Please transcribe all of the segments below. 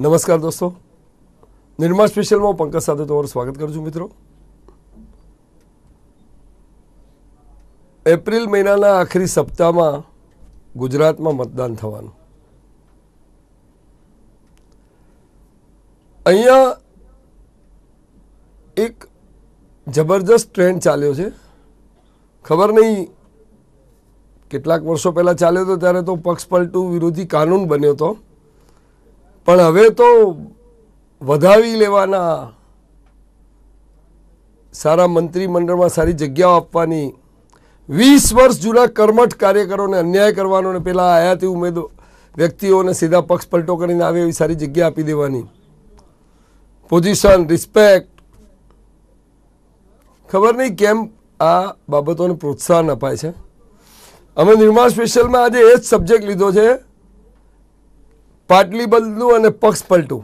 નમસ્કાર દોસ્તો. નિર્મા સ્પેશિયલમાં પંકજ સાથે તમારું સ્વાગત કરું છું મિત્રો. એપ્રિલ મહિનાના આખરી સપ્તાહમાં ગુજરાતમાં મતદાન થવાનું. અહીંયા એક જબરજસ્ત ટ્રેન્ડ ચાલ્યો છે. ખબર નહીં કેટલાક વર્ષો પહેલાં ચાલ્યો હતો ત્યારે તો પક્ષ પલટું વિરોધી કાનૂન બન્યો હતો પણ હવે તો વધાવી લેવાના સારા મંત્રીમંડળમાં સારી જગ્યાઓ આપવાની વીસ વર્ષ જૂના કર્મઠ કાર્યકરોને અન્યાય કરવાનો ને પેલા આયાતી ઉમેદો વ્યક્તિઓને સીધા પક્ષ પલટો કરીને આવે એવી સારી જગ્યા આપી દેવાની. પોઝિશન રિસ્પેક્ટ ખબર નહીં કેમ આ બાબતોને પ્રોત્સાહન અપાય છે. અમે નિર્માણ સ્પેશિયલમાં આજે એ જ સબ્જેક્ટ લીધો છે. પાટલી બદલું અને પક્ષ પલટું.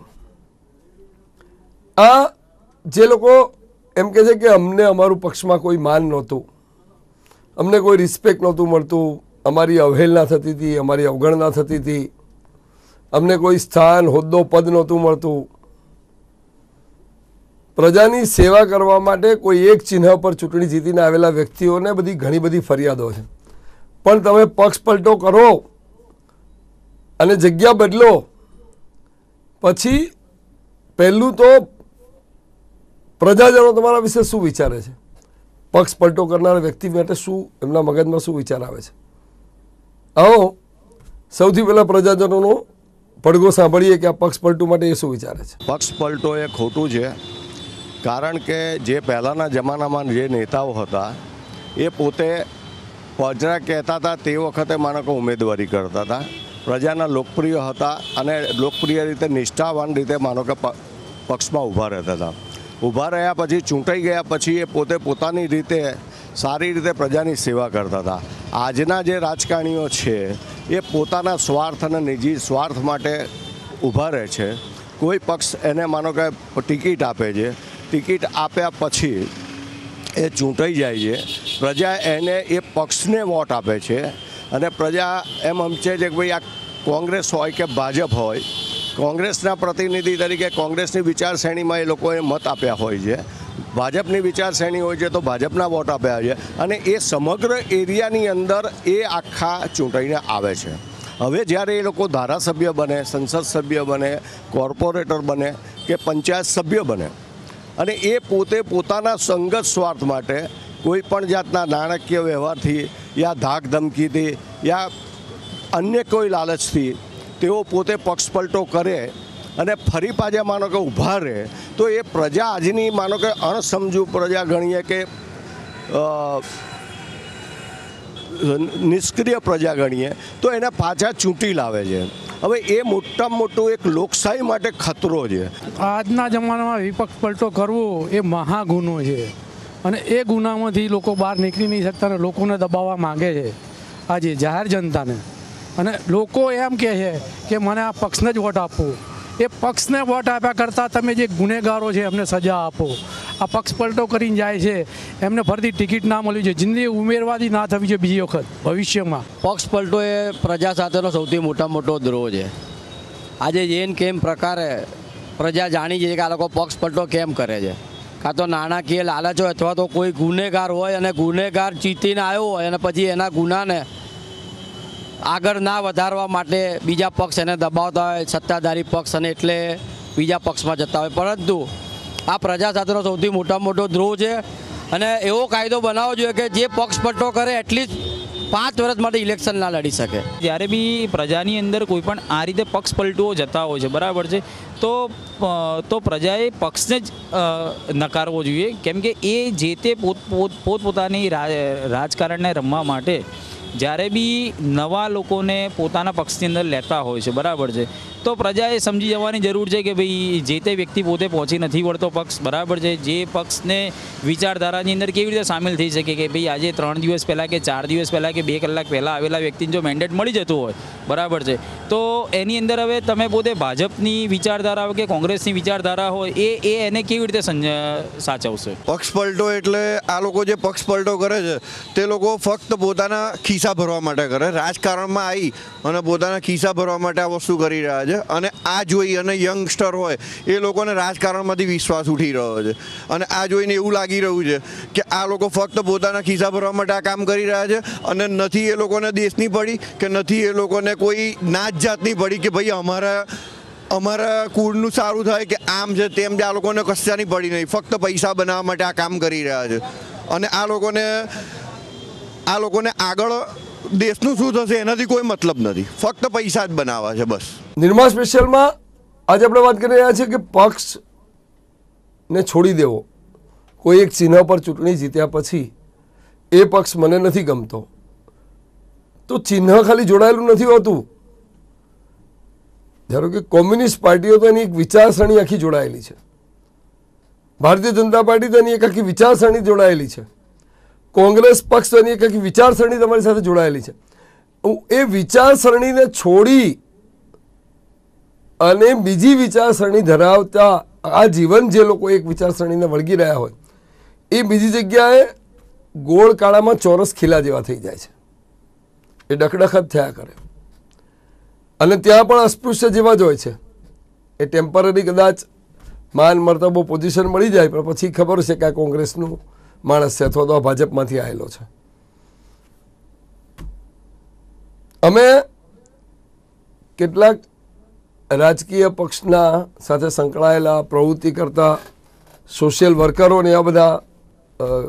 આ જે લોકો એમ કહે છે કે અમને અમારું પક્ષમાં કોઈ માન નહોતું, અમને કોઈ રિસ્પેક્ટ નહોતું મળતું, અમારી અવહેલના થતી હતી, અમારી અવગણના થતી હતી, અમને કોઈ સ્થાન, હોદ્દો, પદ નહોતું મળતું. પ્રજાની સેવા કરવા માટે કોઈ એક ચિહ્ન પર ચૂંટણી જીતીને આવેલા વ્યક્તિઓને બધી ઘણી બધી ફરિયાદો છે. પણ તમે પક્ષ પલટો કરો અને જગ્યા બદલો. પછી પહેલું તો પ્રજાજનો તમારા વિશે શું વિચારે છે? પક્ષ પલટો કરનાર વ્યક્તિ માટે શું એમના મગજમાં શું વિચાર આવે છે? આવો, સૌથી પહેલાં પ્રજાજનોનો પડઘો સાંભળીએ કે આ પક્ષ પલટો માટે એ શું વિચારે છે. પક્ષ પલટો એ ખોટું છે, કારણ કે જે પહેલાંના જમાનામાં જે નેતાઓ હતા, એ પોતે પજરા કહેતા હતા, તે વખતે માનો કે ઉમેદવારી કરતા હતા. પ્રજાના લોકપ્રિય હતા અને લોકપ્રિય રીતે, નિષ્ઠાવાન રીતે માનો કે પક્ષમાં ઊભા રહેતા હતા. ઊભા રહ્યા પછી, ચૂંટાઈ ગયા પછી એ પોતે પોતાની રીતે, સારી રીતે પ્રજાની સેવા કરતા હતા. આજના જે રાજકારણીઓ છે, એ પોતાના સ્વાર્થ અને નિજી સ્વાર્થ માટે ઊભા રહે છે. કોઈ પક્ષ એને માનો કે ટિકિટ આપે છે, ટિકિટ આપ્યા પછી એ ચૂંટાઈ જાય છે. પ્રજા એને એ પક્ષને વોટ આપે છે અને પ્રજા એમ સમજે છે કે ભાઈ આ કોંગ્રેસ હોય કે ભાજપ હોય, કોંગ્રેસના પ્રતિનિધિ તરીકે કોંગ્રેસની વિચારશ્રેણીમાં એ લોકોએ મત આપ્યા હોય છે. ભાજપની વિચારશ્રેણી હોય છે તો ભાજપના વોટ આપ્યા છે. અને એ સમગ્ર એરિયાની અંદર એ આખા ચૂંટાઈને આવે છે. હવે જ્યારે એ લોકો ધારાસભ્ય બને, સંસદ સભ્ય બને, કોર્પોરેટર બને કે પંચાયત સભ્ય બને, અને એ પોતે પોતાના સંગત સ્વાર્થ માટે કોઈ પણ જાતના નાણાકીય વ્યવહારથી યા ધાક ધમકીથી યા અન્ય કોઈ લાલચથી તેઓ પોતે પક્ષપલટો કરે અને ફરી પાછા માનો કે ઊભા રહે, તો એ પ્રજા આજની માનો કે અણસમજુ પ્રજા ગણીએ કે નિષ્ક્રિય પ્રજા ગણીએ, તો એને પાછા ચૂંટી લાવે છે. હવે એ મોટામાં મોટું એક લોકશાહી માટે ખતરો છે. આજના જમાનામાં વિપક્ષ પલટો કરવો એ મહાગુનો છે. અને એ ગુનામાંથી લોકો બહાર નીકળી નહીં શકતા અને લોકોને દબાવવા માંગે છે આજે જાહેર જનતાને. અને લોકો એમ કહે છે કે મને આ પક્ષને જ વોટ આપવો એ પક્ષને વોટ આપ્યા કરતાં તમે જે ગુનેગારો છે એમને સજા આપો. આ પક્ષ પલટો કરીને જાય છે. એમને ફરીથી ટિકિટ ના મળવી જોઈએ. જિંદગી ઉમેરવાથી ના થવી જોઈએ બીજી વખત ભવિષ્યમાં. પક્ષ પલટો એ પ્રજા સાથેનો સૌથી મોટા મોટો દ્રોહ છે. આજે જેન કેમ પ્રકારે પ્રજા જાણી છે કે આ લોકો પક્ષ પલટો કેમ કરે છે. કાં તો નાણાકીય લાલચ અથવા તો કોઈ ગુનેગાર હોય અને ગુનેગાર જીતીને આવ્યો હોય અને પછી એના ગુનાને આગળ ના વધારવા માટે બીજા પક્ષ એને દબાવતા હોય, સત્તાધારી પક્ષ અને એટલે બીજા પક્ષમાં જતા હોય. પરંતુ આ પ્રજા સાથેનો સૌથી મોટા મોટો દ્રોહ છે અને એવો કાયદો બનાવવો જોઈએ કે જે પક્ષ કરે કરે એટલીસ્ટ પાંચ વર્ષ માટે ઇલેક્શન ના લડી શકે. જ્યારે બી પ્રજાની અંદર કોઈ પણ આ રીતે પક્ષ પલટુઓ જતા હોય છે, બરાબર છે? તો તો પ્રજાએ પક્ષને જ નકારવો જોઈએ. કેમ કે એ જે તે પોત પોત પોતપોતાની રાજકારણને રમવા માટે જ્યારે બી નવા લોકોને પોતાના પક્ષની અંદર લેતા હોય છે, બરાબર છે. તો પ્રજાએ સમજી જવાની જરૂર છે કે ભાઈ જે તે વ્યક્તિ પોતે પહોંચી નથી વળતો પક્ષ, બરાબર છે. જે પક્ષને વિચારધારાની અંદર કેવી રીતે સામેલ થઈ શકે કે ભાઈ આજે ત્રણ દિવસ પહેલાં કે ચાર દિવસ પહેલાં કે બે કલાક પહેલાં આવેલા વ્યક્તિને જો મેન્ડેટ મળી જતું હોય, બરાબર છે. તો એની અંદર હવે તમે પોતે ભાજપની વિચારધારા કે કોંગ્રેસની વિચારધારા હોય, એ એ એને કેવી રીતે સાચવશે? પક્ષ પલટો એટલે આ લોકો જે પક્ષ પલટો કરે છે, તે લોકો ફક્ત પોતાના ખિસ્સા પૈસા ભરવા માટે કરે. રાજકારણમાં આવી અને પોતાના ખિસ્સા ભરવા માટે આ વસ્તુ કરી રહ્યા છે. અને આ જોઈ અને યંગસ્ટર હોય, એ લોકોને રાજકારણમાંથી વિશ્વાસ ઉઠી રહ્યો છે. અને આ જોઈને એવું લાગી રહ્યું છે કે આ લોકો ફક્ત પોતાના ખિસ્સા ભરવા માટે આ કામ કરી રહ્યા છે અને નથી એ લોકોને દેશની પડી કે નથી એ લોકોને કોઈ નાત જાતની પડી કે ભાઈ અમારા અમારા કુળનું સારું થાય કે આમ છે તેમ છે, આ લોકોને કશાની પડી નહીં. ફક્ત પૈસા બનાવવા માટે આ કામ કરી રહ્યા છે. અને આ લોકોને આ લોકોને આગળ દેશનું શું થશે એનાથી કોઈ મતલબ નથી. ફક્ત પૈસા જ બનાવવા છે, બસ. નિર્મા સ્પેશિયલમાં આજે આપણે વાત કરી રહ્યા છીએ કે પક્ષ ને છોડી દેવો. કોઈ એક ચિહ્ન પર ચૂંટણી જીત્યા પછી એ પક્ષ મને નથી ગમતો. તો ચિહ્ન ખાલી જોડાયેલું નથી હોતું. ધારો કે કોમ્યુનિસ્ટ પાર્ટીઓ તો એની એક વિચારસરણી આખી જોડાયેલી છે. ભારતીય જનતા પાર્ટી તો એની એક આખી વિચારસરણી જોડાયેલી છે. કોંગ્રેસ પક્ષ તો એની એક વિચારસરણી તમારી સાથે જોડાયેલી છે. એ વિચારસરણીને છોડી અને બીજી વિચારસરણી ધરાવતા આ જીવન જે લોકો એક વિચારસરણીને વળગી રહ્યા હોય, એ બીજી જગ્યાએ ગોળ કાળામાં ચોરસ ખીલા જેવા થઈ જાય છે. એ ડખડખ જ થયા કરે. અને ત્યાં પણ અસ્પૃશ્ય જેવા જ હોય છે. એ ટેમ્પરરી કદાચ માન મરતબો પોઝિશન મળી જાય, પણ પછી ખબર છે કે આ કોંગ્રેસનું માણસ છે અથવા તો ભાજપમાંથી આવેલો છે. અમે કેટલાક રાજકીય પક્ષના સાથે સંકળાયેલા, પ્રવૃત્તિ કરતા સોશિયલ વર્કરો ને એવા બધા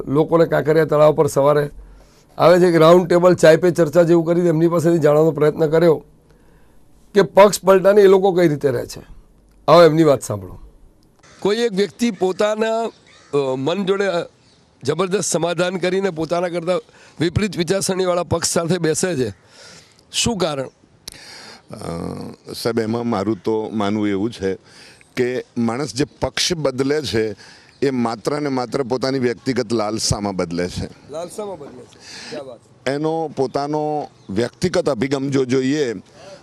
લોકોને કાંકરિયા તળાવ પર સવારે આવે છે કે રાઉન્ડ ટેબલ ચાય પે ચર્ચા જેવું કરીને એમની પાસેથી જાણવાનો પ્રયત્ન કર્યો કે પક્ષ પલટાને એ લોકો કઈ રીતે રહે છે. આવો એમની વાત સાંભળો. કોઈ એક વ્યક્તિ પોતાના મન જોડે જબરદસ્ત સમાધાન કરીને પોતાના કરતાં વિપરીત વિચારસરણીવાળા પક્ષ સાથે બેસે છે. શું કારણ? સાહેબ એમાં મારું તો માનવું એવું છે કે માણસ જે પક્ષ બદલે છે એ માત્ર ને માત્ર પોતાની વ્યક્તિગત લાલસામાં બદલે છે. લાલસામાં બદલે છે. એનો પોતાનો વ્યક્તિગત અભિગમ જો જોઈએ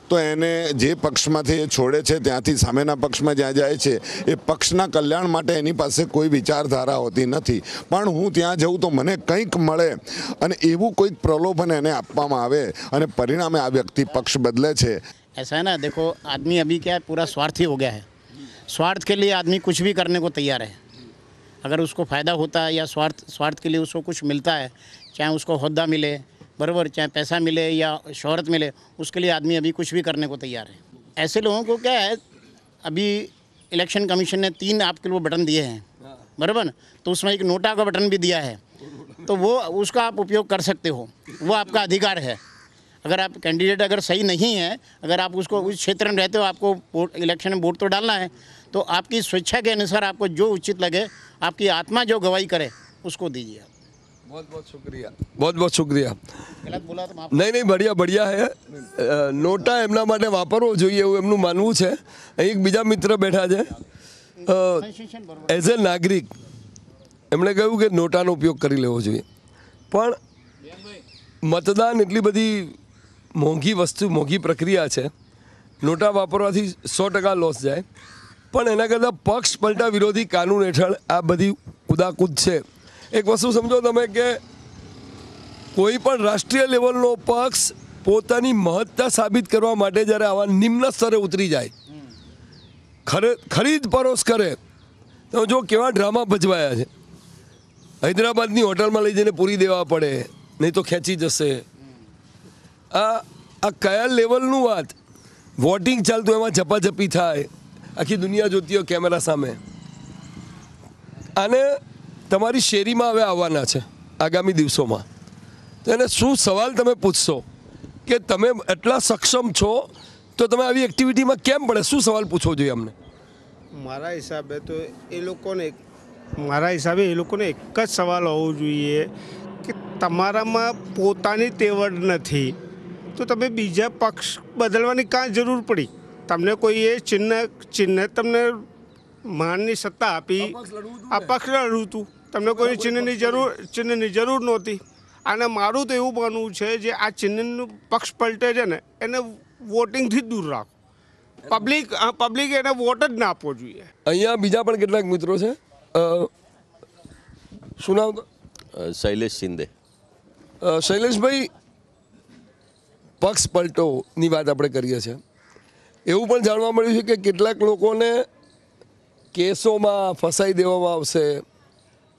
તો એને જે પક્ષમાંથી એ છોડે છે ત્યાંથી સામેના પક્ષમાં જ્યાં જાય છે એ પક્ષના કલ્યાણ માટે એની પાસે કોઈ વિચારધારા હોતી નથી પણ હું ત્યાં જઉં તો મને કંઈક મળે અને એવું કોઈક પ્રલોભન એને આપવામાં આવે અને પરિણામે આ વ્યક્તિ પક્ષ બદલે છે ऐसा है ना देखो आदमी अभी क्या है पूरा स्वार्थी हो गया है स्वार्थ के लिए आदमी कुछ भी करने को तैयार है अगर उसको फ़ायदा होता है या स्वार्थ स्वार्थ के लिए उसको कुछ मिलता है चाहे उसको होद्दा मिले बराबर चाहे पैसा मिले या शहरत मिले उसके लिए आदमी अभी कुछ भी करने को तैयार है। ऐसे लोगों को क्या है अभी इलेक्शन कमीशन ने तीन आपके लिए बटन दिए हैं बराबर? तो उसमें एक नोटा का बटन भी दिया है। तो वो उसका आप उपयोग कर सकते हो वो आपका अधिकार है। अगर आप कैंडिडेट अगर सही नहीं है अगर आप उसको उस क्षेत्र में रहते हो आपको इलेक्शन में वोट तो डालना है तो आपकी स्वेच्छा के अनुसार आपको जो उचित लगे आपकी आत्मा जो गवाही करे उसको दीजिए आप। બહુ बहुत शुक्रिया। નહીં નહીં બઢિયા બઢિયા હે નોટા એમના માટે વાપરવો જોઈએ એવું એમનું માનવું છે. અહીં એક બીજા મિત્ર બેઠા છે. એઝ એ નાગરિક એમણે કહ્યું કે નોટાનો ઉપયોગ કરી લેવો જોઈએ. પણ મતદાન એટલી બધી મોંઘી વસ્તુ મોંઘી પ્રક્રિયા છે. નોટા વાપરવાથી સો ટકા લોસ જાય. પણ એના કરતાં પક્ષ પલટા વિરોધી કાનૂન હેઠળ આ બધી કુદાકૂદ છે. એક વસ્તુ સમજો તમે કે કોઈ પણ રાષ્ટ્રીય લેવલનો પક્ષ પોતાની મહત્તા સાબિત કરવા માટે જ્યારે આવા નિમ્ન સ્તરે ઉતરી જાય, ખરે, ખરીદ પરોસ કરે, તો જો કેવા ડ્રામા ભજવાયા છે. હૈદરાબાદની હોટલમાં લઈ જઈને પૂરી દેવા પડે, નહીં તો ખેંચી જશે. આ આ કયા લેવલનું વાત? વોટિંગ ચાલતું, એમાં ઝપાઝપી થાય. આખી દુનિયા જોતી હોય કેમેરા સામે. આને તમારી શેરીમાં હવે આવવાના છે આગામી દિવસોમાં. તો એને શું સવાલ તમે પૂછશો? કે તમે એટલા સક્ષમ છો, તો તમે આવી એક્ટિવિટીમાં કેમ પડે? શું સવાલ પૂછવો જોઈએ અમને? મારા હિસાબે તો એ લોકોને મારા હિસાબે એ લોકોને એક જ સવાલ હોવો જોઈએ કે તમારામાં પોતાની તેવડ નથી. તો તમે બીજા પક્ષ બદલવાની કાં જરૂર પડી? તમને કોઈ એ ચિહ્ન ચિહ્ન તમને માનની સત્તા આપી. આ પક્ષ લડવું હતું તમને કોઈ ચિહ્નની જરૂર ચિહ્નની જરૂર નહોતી. અને મારું તો એવું માનવું છે જે આ ચિહ્નનું પક્ષ પલટે છે ને એને વોટિંગથી જ દૂર રાખો. પબ્લિક પબ્લિક એને વોટ જ ના આપવો જોઈએ. અહીંયા બીજા પણ કેટલાક મિત્રો છે? શું નામ? શૈલેષ શિંદે. શૈલેષભાઈ પક્ષ પલટોની વાત આપણે કરીએ છીએ. એવું પણ જાણવા મળ્યું છે કે કેટલાક લોકોને કેસોમાં ફસાઈ દેવામાં આવશે,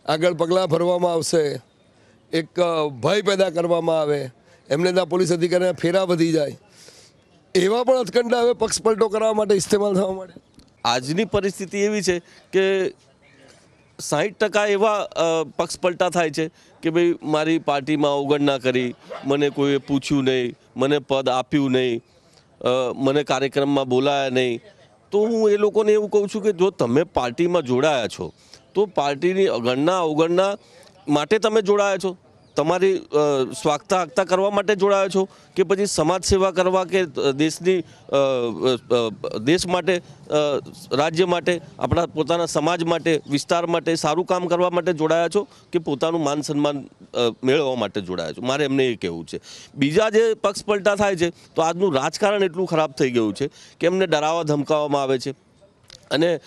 આગળ પગલાં ભરવામાં આવશે, એક ભય પેદા કરવામાં આવે, એમને ત્યાં પોલીસ અધિકારીના ફેરા વધી જાય. એવા પણ અથકંડા હવે પક્ષ પલટો કરવા માટે ઇસ્તેમાલ થવા માટે આજની પરિસ્થિતિ એવી છે કે સાહીઠ ટકા એવા પક્ષપલટા પક્ષ પલટા થાય છે કે ભાઈ મારી પાર્ટીમાં અવગણના કરી, મને કોઈએ પૂછ્યું નહીં, મને પદ આપ્યું નહીં મને કાર્યક્રમમાં બોલાયા નહીં તો હું એ લોકોને એવું કહું છું કે જો તમે પાર્ટીમાં જોડાયા છો, તો પાર્ટીની અગણના અવગણના માટે તમે જોડાયા છો. તમારી સ્વાગતા આગતા કરવા માટે જોડાયા છો કે પછી સમાજ સેવા કરવા કે દેશની દેશ માટે રાજ્ય માટે, આપણા પોતાના સમાજ માટે, વિસ્તાર માટે સારું કામ કરવા માટે જોડાયા છો કે પોતાનું માન સન્માન મેળવવા માટે જોડાયા છો? મારે એમને એ કહેવું છે. બીજા જે પક્ષ પલટા થાય છે, તો આજનું રાજકારણ એટલું ખરાબ થઈ ગયું છે કે એમને ડરાવવા, ધમકાવવામાં આવે છે. અને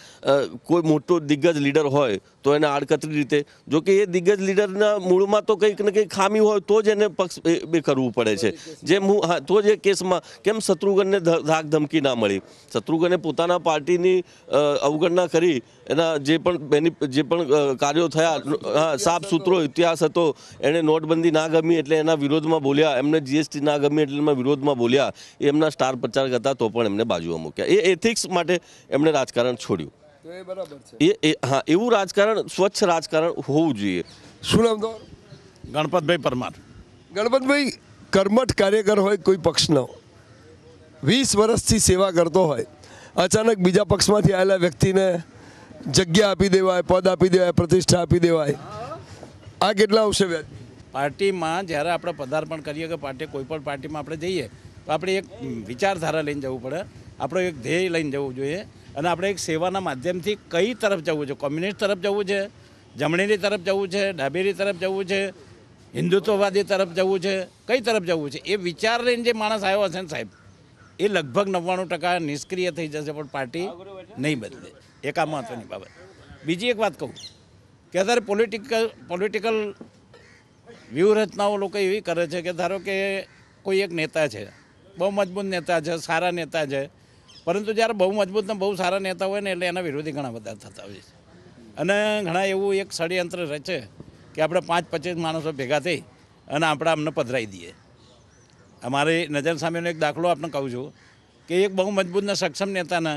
કોઈ મોટો દિગ્ગજ લીડર હોય તો એને આડકતરી રીતે, જો કે એ દિગ્ગજ લીડરના મૂળમાં તો કંઈક ને કંઈક ખામી હોય તો જ એને પક્ષ એ કરવું પડે છે. જેમ હું હા, તો જ એ કેસમાં કેમ શત્રુઘ્નને ધાક ધમકી ના મળી? શત્રુઘ્ને પોતાના પાર્ટીની અવગણના કરી, એના જે પણ બેની, જે પણ કાર્યો થયા, હા, સાફ સૂત્રો ઇતિહાસ હતો, એણે નોટબંધી ના ગમી એટલે એના વિરોધમાં બોલ્યા, એમને જીએસટી ના ગમી એટલે એમાં વિરોધમાં બોલ્યા એમના સ્ટાર પ્રચારક હતા તો પણ એમને બાજુમાં મૂક્યા. એ એથિક્સ માટે એમણે રાજકારણ છોડ્યું. એ બરાબર એ એ હા એવું રાજકારણ સ્વચ્છ રાજકારણ હોવું જોઈએ. શું નામ તો ગણપતભાઈ પરમાર. ગણપતભાઈ કર્મઠ કાર્યકર હોય કોઈ પક્ષનો. વીસ વર્ષથી સેવા કરતો હોય. અચાનક બીજા પક્ષમાંથી આવેલા વ્યક્તિને જગ્યા આપી દેવાય પદ આપી દેવાય પ્રતિષ્ઠા આપી દેવાય. આ કેટલા આવશે વ્યાજ? પાર્ટીમાં જ્યારે આપણે પદાર્પણ કરીએ કે પાર્ટી કોઈ પણ પાર્ટીમાં આપણે જઈએ તો આપણે એક વિચારધારા લઈને જવું પડે. આપણો એક ધ્યેય લઈને જવું જોઈએ. અને આપણે એક સેવાના માધ્યમથી કઈ તરફ જવું છે? કોમ્યુનિસ્ટ તરફ જવું છે? જમણીની તરફ જવું છે? ડાબેરી તરફ જવું છે? હિન્દુત્વવાદી તરફ જવું છે? કઈ તરફ જવું છે? એ વિચાર લઈને જે માણસ આવ્યો હશે ને સાહેબ, એ લગભગ નવ્વાણું ટકા નિષ્ક્રિય થઈ જશે, પણ પાર્ટી નહીં બદલે. એક આ મહત્ત્વની બાબત. બીજી એક વાત કહું કે અત્યારે પોલિટિકલ પોલિટિકલ વ્યૂહરચનાઓ લોકો એવી કરે છે કે ધારો કે કોઈ એક નેતા છે, બહુ મજબૂત નેતા છે, સારા નેતા છે પરંતુ જ્યારે બહુ મજબૂત ને બહુ સારા નેતા હોય ને એટલે એના વિરોધી ઘણા બધા થતા હોય છે. અને ઘણા એવું એક ષડયંત્ર રચે કે આપણે પાંચ પચીસ માણસો ભેગા થઈ અને આપણે અમને પધરાઈ દઈએ. અમારી નજર સામેનો એક દાખલો આપણે કહું છું કે એક બહુ મજબૂત ને સક્ષમ નેતાને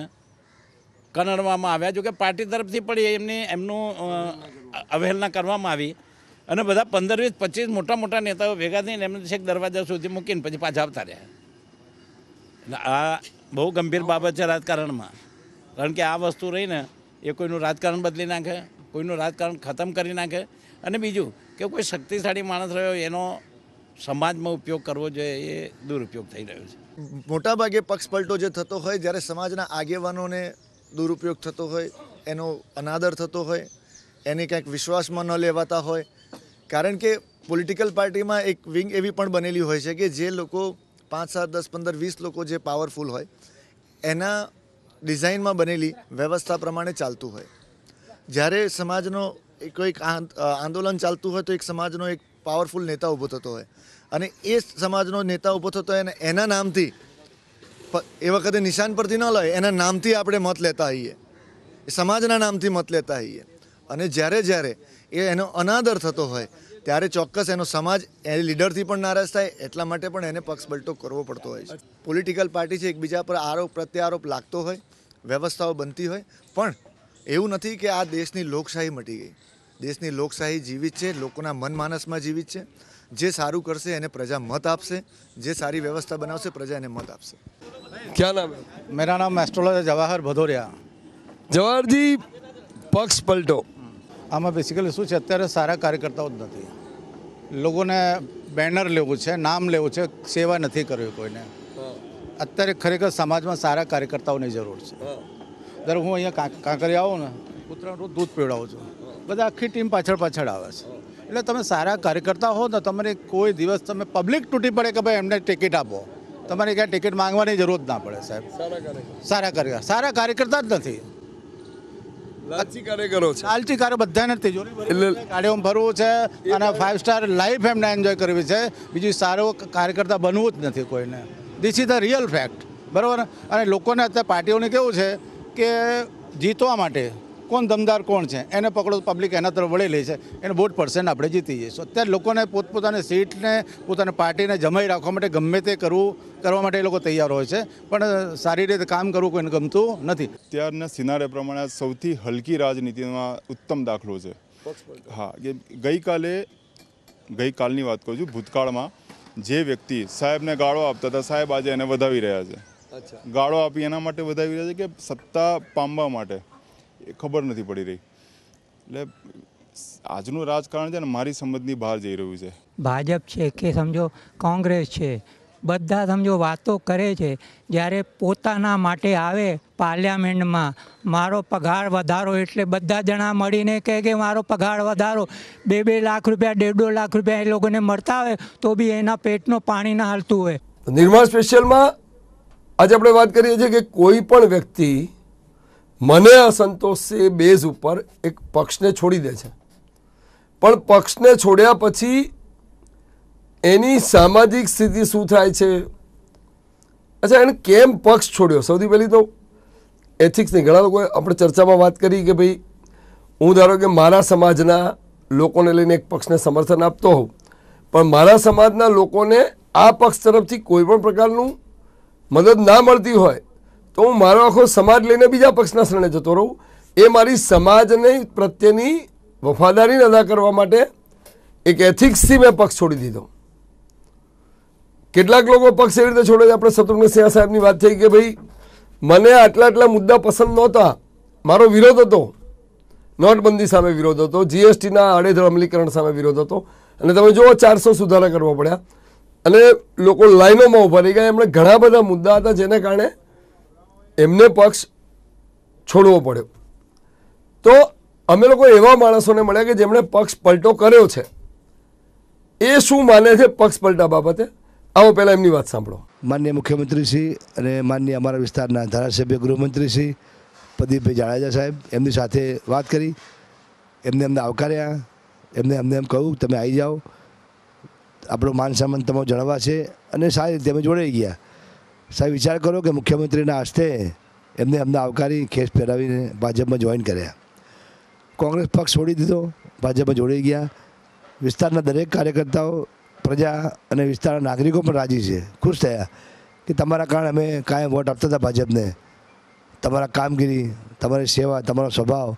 કનડવામાં આવ્યા જો કે પાર્ટી તરફથી પણ એમની એમનું અવહેલના કરવામાં આવી અને બધા પંદર વીસ પચીસ મોટા મોટા નેતાઓ ભેગા થઈને એમને છેક દરવાજા સુધી મૂકીને પછી પાછા આવતા રહ્યા. આ બહુ ગંભીર બાબત છે રાજકારણમાં. કારણ કે આ વસ્તુ રહીને એ કોઈનું રાજકારણ બદલી નાખે, કોઈનું રાજકારણ ખતમ કરી નાખે. અને બીજું કે કોઈ શક્તિશાળી માણસ રહ્યો એનો સમાજમાં ઉપયોગ કરવો જોઈએ એ દુરુપયોગ થઈ રહ્યો છે. મોટાભાગે પક્ષપલટો જે થતો હોય, જ્યારે સમાજના આગેવાનોને દુરુપયોગ થતો હોય, એનો અનાદર થતો હોય, એને ક્યાંક વિશ્વાસમાં ન લેવાતા હોય. કારણ કે પોલિટિકલ પાર્ટીમાં એક વિંગ એવી પણ બનેલી હોય છે કે જે લોકો પાંચ, સાત, દસ, પંદર, વીસ લોકો જે પાવરફુલ હોય, એના ડિઝાઇનમાં બનેલી વ્યવસ્થા પ્રમાણે ચાલતું હોય. જ્યારે સમાજનો કોઈક આંદોલન ચાલતું હોય તો એક સમાજનો એક પાવરફુલ નેતા ઊભો થતો હોય. અને એ સમાજનો નેતા ઊભો થતો હોય અને એના નામથી એ વખતે નિશાન પરથી ન લે એના નામથી આપણે મત લેતા હોઈએ. સમાજના નામથી મત લેતા હોઈએ. અને જ્યારે જ્યારે એ એનો અનાદર થતો હોય ત્યારે ચોક્કસ એનો સમાજ એ લીડરથી પણ નારાજ થાય એટલા માટે પણ એને પક્ષ પલટો કરવો પડતો હોય છે. પોલિટિકલ પાર્ટી છે એકબીજા પર આરોપ પ્રત્યારોપ લાગતો હોય વ્યવસ્થાઓ બનતી હોય પણ એવું નથી કે આ દેશની લોકશાહી મટી ગઈ. દેશની લોકશાહી જીવિત છે લોકોના મનમાનસમાં જીવિત છે. જે સારું કરશે એને પ્રજા મત આપશે જે સારી વ્યવસ્થા બનાવશે પ્રજા એને મત આપશે. ક્યાં નામ મેરા નામ એસ્ટ્રોલોજર જવાહર ભદોરિયા. જવાહરજી પક્ષ પલટો. આમાં બેસિકલી શું છે અત્યારે સારા કાર્યકર્તાઓ જ નથી. લોકોને બેનર લેવું છે નામ લેવું છે સેવા નથી કરવી કોઈને. અત્યારે ખરેખર સમાજમાં સારા કાર્યકર્તાઓની જરૂર છે. દર હું અહીંયા કાંક- કાંકરિયા આવું ને કૂતરાનું રોજ દૂધ પીવડાવું છું. બધા આખી ટીમ પાછળ પાછળ આવે છે. એટલે તમે સારા કાર્યકર્તા હો ને તમારે કોઈ દિવસ તમે પબ્લિક તૂટી પડે કે ભાઈ એમને ટિકિટ આપો. તમારે ક્યાં ટિકિટ માંગવાની જરૂર જ ના પડે સાહેબ. સારા કાર્યકર્તા. સારા કાર્યકર્તા જ નથી. લાલચી કાર્યકરો છે. લાલચી કાર્ય બધા નથી એટલે- ગાડીઓમાં ભરવું છે અને ફાઇવ સ્ટાર લાઈફ એમને એન્જોય કરવી છે. બીજું સારો કાર્યકર્તા બનવું જ નથી કોઈને. This is the real fact બરાબર? અને લોકોને અત્યારે પાર્ટીઓને કેવું છે કે જીતવા માટે કોણ દમદાર કોણ છે? એને પકડો પબ્લિક એના તરફ વળી લે છે. એને વોટ પર્સન્ટ આપણે જીતી જઈશું. અત્યારે લોકોને પોતપોતાની સીટને પોતાની પાર્ટીને જમાઈ રાખવા માટે ગમે તે કરવું કરવા માટે એ લોકો તૈયાર હોય છે. પણ સારી રીતે કામ કરવું કોઈને ગમતું નથી. અત્યારના સિનારે પ્રમાણે સૌથી હલકી રાજનીતિમાં ઉત્તમ દાખલો છે. હા કે ગઈકાલે ગઈકાલની વાત કરું છું ભૂતકાળમાં જે વ્યક્તિ સાહેબને ગાળો આપતા હતા સાહેબ આજે એને વધાવી રહ્યા છે. ગાળો આપી એના માટે વધાવી રહ્યા છે કે સત્તા પામવા માટે? એ ખબર નથી પડી રહી. એટલે આજનું રાજકારણ છે ને મારી સમજની બહાર જઈ રહ્યું છે. ભાજપ છે કે સમજો કોંગ્રેસ છે બધા સમજો વાતો કરે છે જ્યારે પોતાના માટે આવે પાર્લિયામેન્ટમાં મારો પગાર વધારો એટલે બધા જણા મળીને કહે કે મારો પગાર વધારો બે બે લાખ રૂપિયા દેઢ લાખ રૂપિયા એ લોકોને મળતા હોય તો બી એના પેટનું પાણી ના હાલતું હોય. નિર્માણ સ્પેશિયલમાં આજે આપણે વાત કરીએ છીએ કે કોઈ પણ વ્યક્તિ મને અસંતોષ છે એ બેઝ ઉપર એક પક્ષને છોડી દે છે. પણ પક્ષને છોડ્યા પછી એની સામાજિક સ્થિતિ શું થાય છે? અચ્છા, એણે કેમ પક્ષ છોડ્યો? સૌથી પહેલી તો એથિક્સની ઘણા લોકોએ આપણે ચર્ચામાં વાત કરી કે ભાઈ, હું ધારો કે મારા સમાજના લોકોને લઈને એક પક્ષને સમર્થન આપતો હોઉં, પણ મારા સમાજના લોકોને આ પક્ષ તરફથી કોઈ પણ પ્રકારનું મદદ ના મળતી હોય તો હું મારો આખો સમાજ લઈને બીજા પક્ષના શરણે જતો રહું. એ મારી સમાજને પ્રત્યેની વફાદારીને અદા કરવા માટે એક એથિક્સથી મેં પક્ષ છોડી દીધો. કેટલાક લોકો પક્ષ એવી રીતે છોડે છે, આપણે શત્રુઘ્ન સિંહ સાહેબની વાત થઈ કે ભાઈ, મને આટલા આટલા મુદ્દા પસંદ નહોતા. મારો વિરોધ હતો. નોટબંધી સામે વિરોધ હતો. જીએસટીના આડેધડ અમલીકરણ સામે વિરોધ હતો. અને તમે જુઓ, ચારસો સુધારા કરવા પડ્યા. અને લોકો લાઈનોમાં ઊભા રહી ગયા. એમણે ઘણા બધા મુદ્દા હતા જેને કારણે એમને પક્ષ છોડવો પડ્યો. તો અમે લોકો એવા માણસોને મળ્યા કે જેમણે પક્ષ પલટો કર્યો છે. એ શું માને છે પક્ષ પલટા બાબતે? આવો પહેલાં એમની વાત સાંભળો. માન્ય મુખ્યમંત્રી શ્રી અને માન્ય અમારા વિસ્તારના ધારાસભ્ય ગૃહમંત્રી શ્રી પ્રદીપભાઈ જાડેજા સાહેબ, એમની સાથે વાત કરી. એમને અમને આવકાર્યા. એમને અમને એમ કહ્યું, તમે આવી જાઓ. આપણો માન સન્માન તમારો જળવા છે અને સારી રીતે અમે જોડાઈ ગયા. સાહેબ, વિચાર કરો કે મુખ્યમંત્રીના હસ્તે એમને અમને આવકારી ખેસ પહેરાવીને ભાજપમાં જોઈન કર્યા. કોંગ્રેસ પક્ષ છોડી દીધો, ભાજપમાં જોડાઈ ગયા. વિસ્તારના દરેક કાર્યકર્તાઓ, પ્રજા અને વિસ્તારના નાગરિકો પણ રાજી છે. ખુશ થયા કે તમારા કારણે અમે કાયમ વોટ આપતા હતા ભાજપને. તમારા કામગીરી, તમારી સેવા, તમારો સ્વભાવ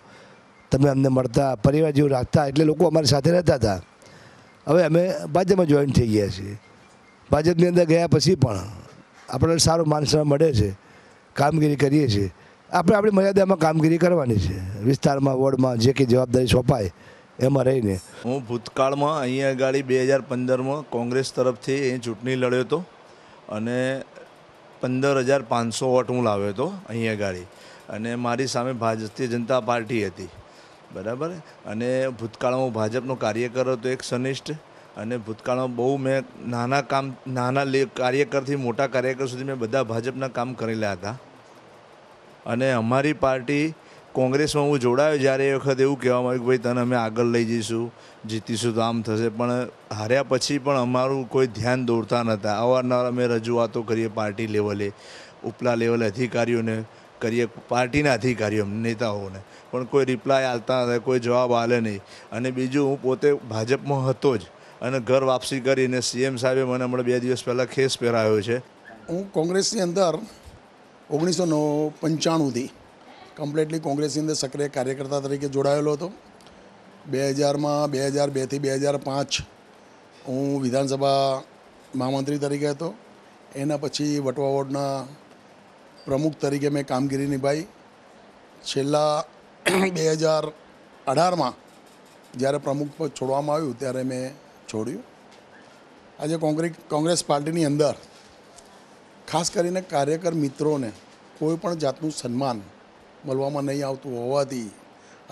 તમે અમને મળતા, પરિવાર જેવું રાખતા એટલે લોકો અમારી સાથે રહેતા હતા. હવે અમે ભાજપમાં જોઈન થઈ ગયા છીએ. ભાજપની અંદર ગયા પછી પણ આપણને સારું માન મળે છે, કામગીરી કરીએ છીએ. આપણે આપણી મર્યાદામાં કામગીરી કરવાની છે. વિસ્તારમાં, વોર્ડમાં જે કંઈ જવાબદારી સોંપાય, એમાં રહીને. હું ભૂતકાળમાં અહીંયા આગળ બે હજાર પંદરમાં કોંગ્રેસ તરફથી અહીં ચૂંટણી લડ્યો હતો અને પંદર હજાર પાંચસો વોટ હું લાવ્યો હતો અહીંયા આગળ અને મારી સામે ભારતીય જનતા પાર્ટી હતી. બરાબર? અને ભૂતકાળમાં હું ભાજપનો કાર્યકર હતો, એક સનિષ્ઠ અને ભૂતકાળમાં બહુ મેં નાના કામ, નાના લે, કાર્યકરથી મોટા કાર્યકર સુધી મેં બધા ભાજપના કામ કરેલા હતા. અને અમારી પાર્ટી કોંગ્રેસમાં હું જોડાયો જ્યારે એ વખત એવું કહેવામાં આવ્યું કે ભાઈ તને અમે આગળ લઈ જઈશું, જીતીશું તો આમ થશે. પણ હાર્યા પછી પણ અમારું કોઈ ધ્યાન દોરતા નહોતા. અવારનવાર અમે રજૂઆતો કરીએ પાર્ટી લેવલે, ઉપલા લેવલે અધિકારીઓને કરીએ, પાર્ટીના અધિકારીઓ, નેતાઓને. પણ કોઈ રિપ્લાય આવતા હતા કોઈ જવાબ આલે નહીં. અને બીજું હું પોતે ભાજપમાં હતો જ. અને ઘર વાપસી કરીને સીએમ સાહેબે મને હમણાં બે દિવસ પહેલાં ખેસ પહેરાયો છે. હું કોંગ્રેસની અંદર ઓગણીસો પંચાણુંથી કમ્પ્લીટલી કોંગ્રેસની અંદર સક્રિય કાર્યકર્તા તરીકે જોડાયેલો હતો. બે હજારમાં બે હજાર બેથી બે હજાર પાંચ હું વિધાનસભા મહામંત્રી તરીકે હતો. એના પછી વટવા વોર્ડના પ્રમુખ તરીકે મેં કામગીરી નિભાવી છેલ્લા બે હજાર અઢારમાં જ્યારે પ્રમુખ પદ છોડવામાં આવ્યું ત્યારે મેં છોડ્યું. આજે કોંગ્રેસ કોંગ્રેસ પાર્ટીની અંદર ખાસ કરીને કાર્યકર મિત્રોને કોઈ પણ જાતનું સન્માન મળવામાં નહીં આવતું હોવાથી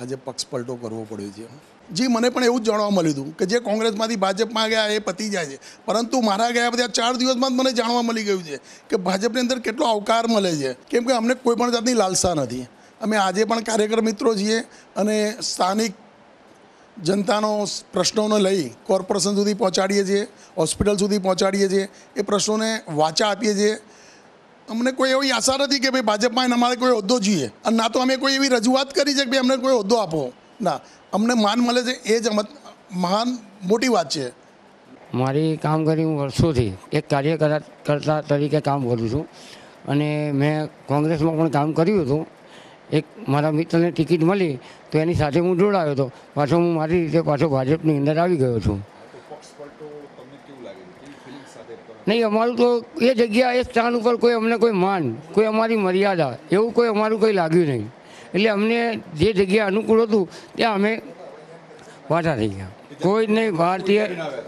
આજે પક્ષ પલટો કરવો પડ્યો છે. જી, મને પણ એવું જ જાણવા મળ્યું હતું કે જે કોંગ્રેસમાંથી ભાજપમાં ગયા એ પતી જાય છે. પરંતુ મારા ગયા બધા ચાર દિવસમાં જ મને જાણવા મળી ગયું છે કે ભાજપની અંદર કેટલો આવકાર મળે છે. કેમ કે અમને કોઈ પણ જાતની લાલસા નથી. અમે આજે પણ કાર્યકર મિત્રો છીએ અને સ્થાનિક જનતાનો પ્રશ્નોને લઈ કોર્પોરેશન સુધી પહોંચાડીએ છીએ, હોસ્પિટલ સુધી પહોંચાડીએ છીએ, એ પ્રશ્નોને વાચા આપીએ છીએ. અમને કોઈ એવી આશા નથી કે ભાઈ ભાજપમાં અમારે કોઈ હોદ્દો જોઈએ. અને ના તો અમે કોઈ એવી રજૂઆત કરી છે કે ભાઈ અમને કોઈ હોદ્દો આપો. ના, અમને માન મળે છે એ જ મહાન મોટી વાત છે. મારી કામ કરી હું વર્ષોથી એક કાર્યકર્તા તરીકે કામ કરું છું. અને મેં કોંગ્રેસમાં પણ કામ કર્યું હતું. એક મારા મિત્રને ટિકિટ મળી તો એની સાથે હું જોડાયો હતો પાછો હું મારી રીતે પાછો ભાજપની અંદર આવી ગયો છું. નહીં, અમારું તો એ જગ્યા, એ સ્થાન ઉપર કોઈ અમને કોઈ માન, કોઈ અમારી મર્યાદા, એવું કોઈ અમારું કંઈ લાગ્યું નહીં. એટલે અમને જે જગ્યા અનુકૂળ હતું, ત્યાં અમે વાટા થઈ ગયા. કોઈ જ નહીં, ભારતીય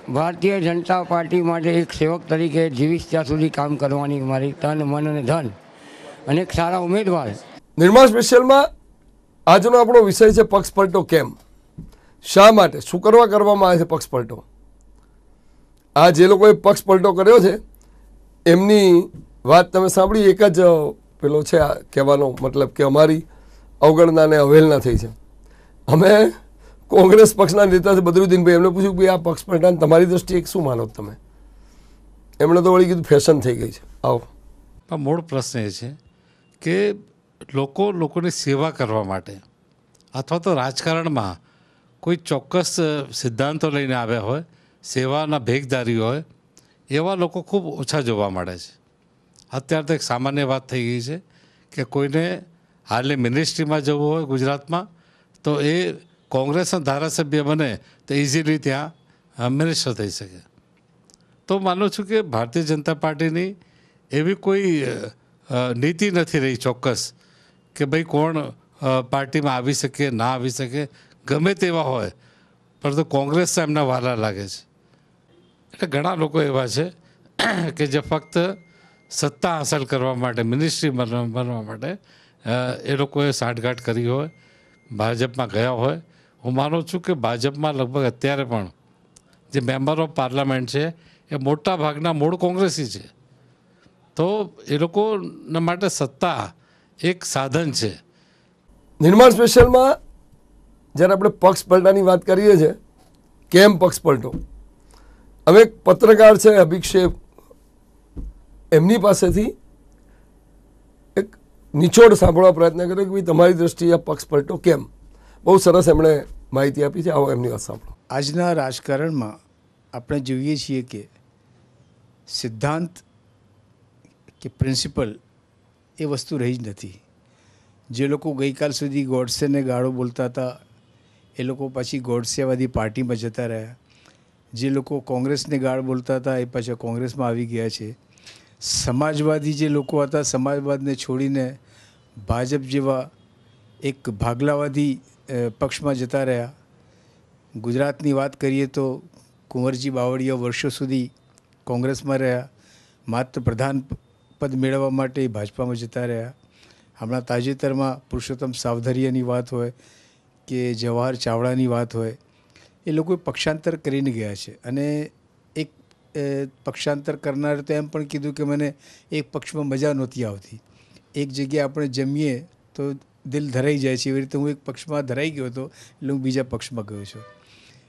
ભારતીય જનતા પાર્ટી માટે એક સેવક તરીકે જીવીશ ત્યાં સુધી કામ કરવાની મારી તન, મન અને ધન. અને એક સારા ઉમેદવાર નિર્માણ સ્પેશિયલમાં આજનો આપણો વિષય છે પક્ષ પલટો કેમ? શા માટે? શું કરવા કરવામાં આવે છે પક્ષ પલટો આ જે લોકોએ પક્ષ પલટો કર્યો છે, એમની વાત તમે સાંભળી, એક જ પેલો છે આ કહેવાનો મતલબ કે અમારી અવગણના અને અવહેલના થઈ છે. અમે કોંગ્રેસ પક્ષના નેતા બદરુદ્દીનભાઈ, એમને પૂછ્યું કે આ પક્ષ પલટાને તમારી દ્રષ્ટિએ શું માનો તમે? એમણે તો વળી કીધું ફેશન થઈ ગઈ છે. આવો. મૂળ પ્રશ્ન એ છે કે લોકો લોકોની સેવા કરવા માટે. અથવા તો રાજકારણમાં કોઈ ચોક્કસ સિદ્ધાંતો લઈને આવ્યા હોય, સેવાના ભેગદારી હોય, એવા લોકો ખૂબ ઓછા જોવા મળે છે. અત્યારે તો એક સામાન્ય વાત થઈ ગઈ છે કે કોઈને હાલની મિનિસ્ટ્રીમાં જવું હોય ગુજરાતમાં, તો એ કોંગ્રેસના ધારાસભ્ય બને તો ઇઝીલી ત્યાં મિનિસ્ટર થઈ શકે. તો માનું છું કે ભારતીય જનતા પાર્ટીની એવી કોઈ નીતિ નથી રહી ચોક્કસ કે ભાઈ કોણ પાર્ટીમાં આવી શકે, ના આવી શકે, ગમે તેવા હોય, પરંતુ કોંગ્રેસ એમના વાલા લાગે છે. એટલે ઘણા લોકો એવા છે કે જે ફક્ત સત્તા હાંસલ કરવા માટે મિનિસ્ટ્રી બનવા માટે એ લોકોએ સાંઠગાંઠ કરી હોય, ભાજપમાં ગયા હોય. હું માનું છું કે ભાજપમાં લગભગ અત્યારે પણ જે મેમ્બર ઓફ પાર્લામેન્ટ છે, એ મોટા ભાગના મૂળ કોંગ્રેસી છે. તો એ લોકોના માટે સત્તા એક સાધન છે. નિર્માણ સ્પેશિયલમાં જ્યારે આપણે પક્ષ પલટાની વાત કરીએ છીએ કેમ પક્ષ પલટો? હવે એક પત્રકાર છે અભિક્ષેપ. એમની પાસેથી એક નિચોડ સાંભળવા પ્રયત્ન કર્યો કે ભાઈ તમારી દ્રષ્ટિએ આ પક્ષ પલટો કેમ? બહુ સરસ એમણે માહિતી આપી છે આવો એમની વાત સાંભળો. આજના રાજકારણમાં આપણે જોઈએ છીએ કે સિદ્ધાંત કે પ્રિન્સિપલ એ વસ્તુ રહી જ નથી. જે લોકો ગઈકાલ સુધી ગોડસેને ગાળો બોલતા હતા, એ લોકો પછી ગોડસેવાદી પાર્ટીમાં જતા રહ્યા. જે લોકો કોંગ્રેસને ગાળ બોલતા હતા, એ પાછા કોંગ્રેસમાં આવી ગયા છે. સમાજવાદી જે લોકો હતા, સમાજવાદને છોડીને ભાજપ જેવા એક ભાગલાવાદી પક્ષમાં જતા રહ્યા. ગુજરાતની વાત કરીએ તો કુંવરજી બાવળીયા વર્ષો સુધી કોંગ્રેસમાં રહ્યા. માત્ર પ્રધાન પદ મેળવવા માટે ભાજપામાં જતા રહ્યા. હમણાં તાજેતરમાં પુરુષોત્તમ સાવધરિયાની વાત હોય કે જવાહર ચાવડાની વાત હોય, એ લોકો પક્ષાંતર કરીને ગયા છે. અને એક પક્ષાંતર કરનારે તો એમ પણ કીધું કે મને એક પક્ષમાં મજા નહોતી આવતી. એક જગ્યાએ આપણે જમીએ તો દિલ ધરાઈ જાય છે એવી રીતે હું એક પક્ષમાં ધરાઈ ગયો હતો એટલે હું બીજા પક્ષમાં ગયો છું.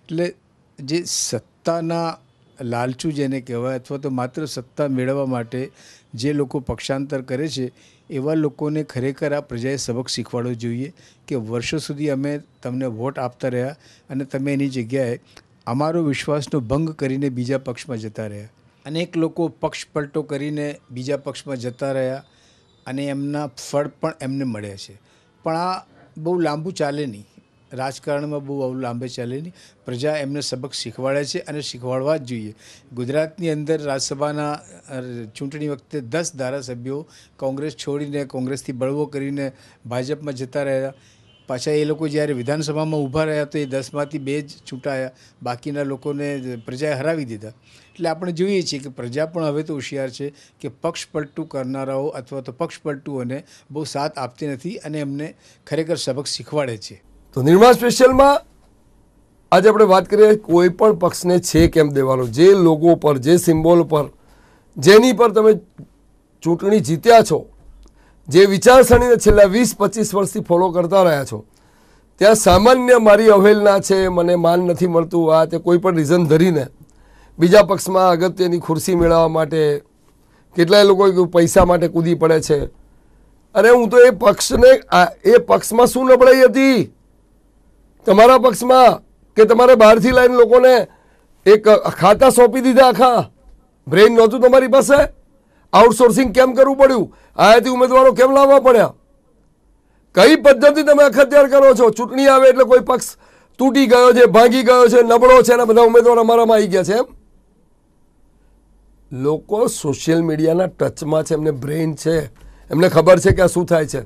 એટલે જે સત્તાના લાલચું જેને કહેવાય અથવા તો માત્ર સત્તા મેળવવા માટે જે લોકો પક્ષાંતર કરે છે, એવા લોકોને ખરેખર આ પ્રજાએ સબક શીખવાડવો જોઈએ કે વર્ષો સુધી અમે તમને વોટ આપતા રહ્યા અને તમે એની જગ્યાએ અમારો વિશ્વાસનો ભંગ કરીને બીજા પક્ષમાં જતા રહ્યા. અનેક લોકો પક્ષ પલટો કરીને બીજા પક્ષમાં જતા રહ્યા અને એમના ફળ પણ એમને મળ્યા છે. પણ આ બહુ લાંબુ ચાલે નહીં. રાજકારણમાં બહુ આવું લાંબે ચાલે નહીં. પ્રજા એમને સબક શીખવાડે છે અને શીખવાડવા જ જોઈએ. ગુજરાતની અંદર રાજ્યસભાના ચૂંટણી વખતે દસ ધારાસભ્યો કોંગ્રેસ છોડીને, કોંગ્રેસથી બળવો કરીને ભાજપમાં જતા રહ્યા. પાછા એ લોકો જ્યારે વિધાનસભામાં ઊભા રહ્યા તો એ દસમાંથી બે જ ચૂંટાયા. બાકીના લોકોને પ્રજાએ હરાવી દીધા. એટલે આપણે જોઈએ છીએ કે પ્રજા પણ હવે તો હોશિયાર છે કે પક્ષ કરનારાઓ અથવા તો પક્ષ પલટુઓને બહુ સાથ આપતી નથી અને એમને ખરેખર સબક શીખવાડે છે. તો નિર્માણ સ્પેશિયલમાં આજે આપણે વાત કરીએ કોઈ પણ પક્ષને છે કેમ દેવાનો. જે લોગો પર, જે સિમ્બોલ પર, જેની પર તમે ચૂંટણી જીત્યા છો, જે વિચારસરણીને છેલ્લા વીસ, પચીસ વર્ષથી ફોલો કરતા રહ્યા છો, ત્યાં સામાન્ય મારી અવહેલના છે, મને માન નથી મળતું આ તે કોઈ પણ રીઝન ધરીને. બીજા પક્ષમાં અગત્યની ખુરશી મેળવવા માટે કેટલાય લોકો પૈસા માટે કૂદી પડે છે. અરે હું તો એ પક્ષને, આ- એ પક્ષમાં શું નબળાઈ હતી? તમારા પક્ષમાં કે તમારે બહારથી લાવીને લોકોને એક ખાતા સોંપી દીધા આખા? બ્રેઇન નહોતું તમારી પાસે? આઉટસોર્સિંગ કેમ કરવું પડ્યું? આયાથી ઉમેદવારો કેમ લાવવા પડ્યા? કઈ પદ્ધતિ તમે અખત્યાર કરો છો? ચૂંટણી આવે એટલે કોઈ પક્ષ તૂટી ગયો છે, ભાંગી ગયો છે, નબળો છે, એના બધા ઉમેદવાર અમારામાં આવી ગયા છે એમ? લોકો સોશિયલ મીડિયાના ટચમાં છે, એમને બ્રેઇન છે. એમને ખબર છે કે આ શું થાય છે.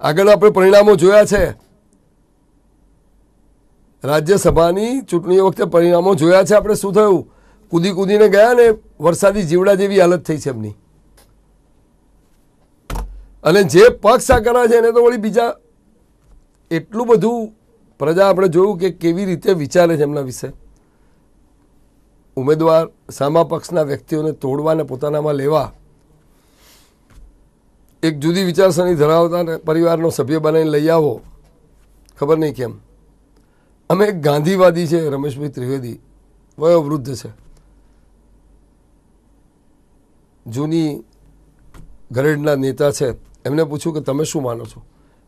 આગળ આપણે પરિણામો જોયા છે. રાજ્યસભાની ચૂંટણી વખતે પરિણામો જોયા છે. આપણે શું થયું? કૂદી કૂદીને ગયા ને વરસાદી જીવડા જેવી હાલત થઈ છે એમની. અને જે પક્ષ આ કરે છે એને તો વળી બીજા એટલું બધું પ્રજા આપણે જોયું કે કેવી રીતે વિચારે છે એમના વિશે. ઉમેદવાર સામા પક્ષના વ્યક્તિઓને તોડવા અને પોતાનામાં લેવા. એક જુદી વિચારસરણી ધરાવતા પરિવારનો સભ્ય બનાવીને લઈ આવો. ખબર નહીં કેમ. અમે ગાંધીવાદી છે, રમેશભાઈ ત્રિવેદી. વયોવૃદ્ધ છે. જૂની ગરેડના નેતા છે. એમને પૂછ્યું કે તમે શું માનો છો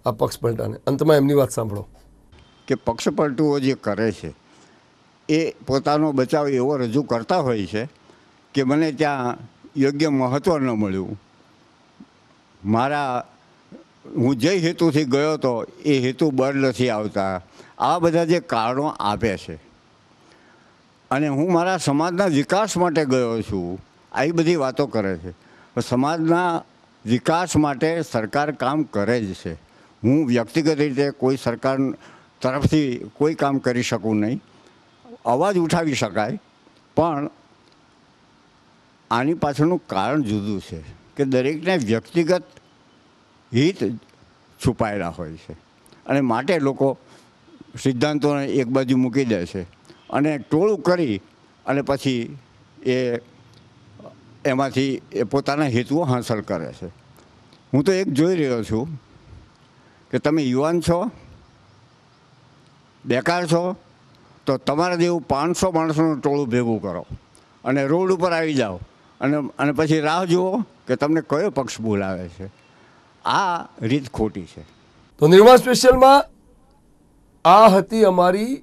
આ પક્ષ પલટાને અંતમાં એમની વાત સાંભળો. કે પક્ષપલટુઓ જે કરે છે, એ પોતાનો બચાવ એવો રજૂ કરતા હોય છે કે મને ત્યાં યોગ્ય મહત્ત્વ ન મળ્યું. મારા હું જે હેતુથી ગયો હતો, એ હેતુ બર નથી આવતા. આ બધા જે કારણો આપે છે. અને હું મારા સમાજના વિકાસ માટે ગયો છું, આવી બધી વાતો કરે છે. સમાજના વિકાસ માટે સરકાર કામ કરે જ છે. હું વ્યક્તિગત રીતે કોઈ સરકાર તરફથી કોઈ કામ કરી શકું નહીં. અવાજ ઉઠાવી શકાય, પણ આની પાછળનું કારણ જુદું છે કે દરેકને વ્યક્તિગત હિત છુપાયેલા હોય છે. અને માટે લોકો સિદ્ધાંતોને એક બાજુ મૂકી દે છે. અને ટોળું કરી અને પછી એ, એમાંથી એ પોતાના હેતુઓ હાંસલ કરે છે. હું તો એક જોઈ રહ્યો છું કે તમે યુવાન છો, બેકાર છો, તો તમારા જેવું પાંચસો માણસોનું ટોળું ભેગું કરો અને રોડ ઉપર આવી જાઓ. અને અને પછી રાહ જુઓ કે તમને કયો પક્ષ બોલાવે છે. આ રીત ખોટી છે. તો નિર્માણ સ્પેશિયલમાં આ હતી અમારી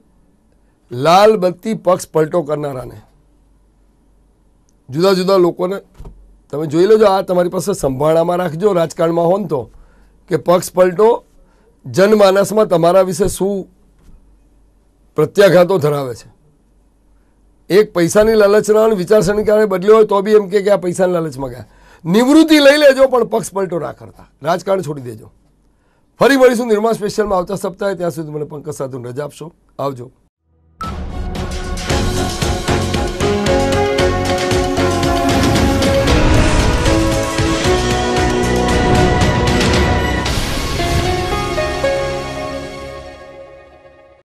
લાલ બત્તી પક્ષ પલટો કરનારાને. જુદા જુદા લોકોને, તમે જોઈ લેજો, આ તમારી પાસે સંભાળામાં રાખજો, રાજકારણમાં હોન તો, કે પક્ષ પલટો જનમાનસમાં તમારા વિશે શું પ્રત્યાઘાતો ધરાવે છે. એક પૈસાની લાલચના વિચારસરણી ક્યારે બદલ્યો હોય તો બી એમ કે આ પૈસાની લાલચમાં ગયા. નિવૃત્તિ લઈ લેજો, પણ પક્ષ પલટો ના કરતા. રાજકારણ છોડી દેજો. ફરી મળીશું નિર્માણ સ્પેશિયલમાં આવતા સપ્તાહે. ત્યાં સુધી મને પંકજ સાધુ રજા આપશો. આવજો.